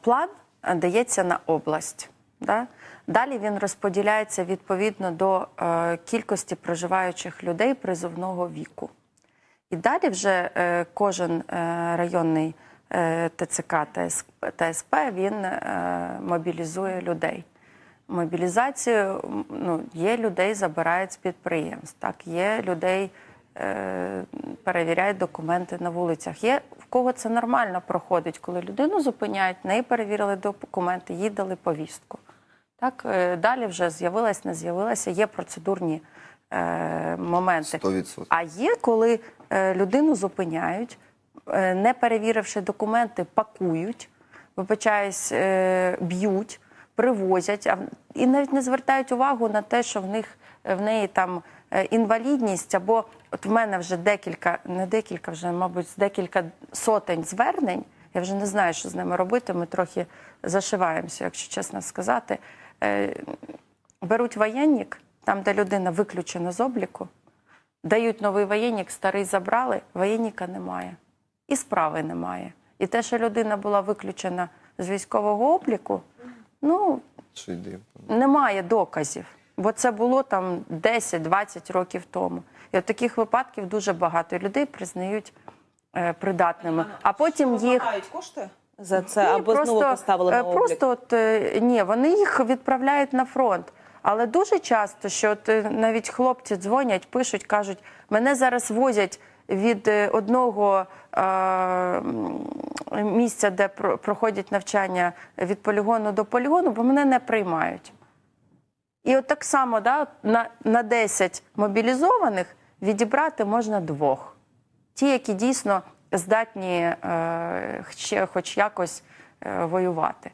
План дається на область. Да? Далі він розподіляється відповідно до е, кількості проживаючих людей призовного віку. І далі вже е, кожен е, районний ТЦК та СП, він мобілізує людей. Мобілізацію ну, є людей, забирають з підприємств, так, є людей, перевіряють документи на вулицях. Є в кого це нормально проходить, коли людину зупиняють, неї перевірили документи, їй дали повістку. Так, е, далі вже з'явилась, не з'явилася, є процедурні е, моменти. 100%. А є, коли е, людину зупиняють, е, не перевіривши документи, пакують, вибачаюсь, е, б'ють, привозять, і навіть не звертають увагу на те, що в них в неї там е, інвалідність, або от в мене вже декілька, не декілька, вже, мабуть, декілька сотень звернень. Я вже не знаю, що з ними робити. Ми трохи зашиваємося, якщо чесно сказати. Е, Беруть воєнник, там, де людина виключена з обліку, дають новий воєнник, старий забрали, воєнника немає. І справи немає. І те, що людина була виключена з військового обліку, ну, немає доказів. Бо це було там 10-20 років тому. І от таких випадків дуже багато. Людей признають е, придатними. А потім їх кошти за це ні, або знову поставили е, на облік? Просто от е, ні, вони їх відправляють на фронт. Але дуже часто, що от е, навіть хлопці дзвонять, пишуть, кажуть, мене зараз возять від е, одного е, місця, де проходять навчання від полігону до полігону, бо мене не приймають. І от так само да, на, на 10 мобілізованих відібрати можна двох. Ті, які дійсно здатні е, ще хоч якось е, воювати.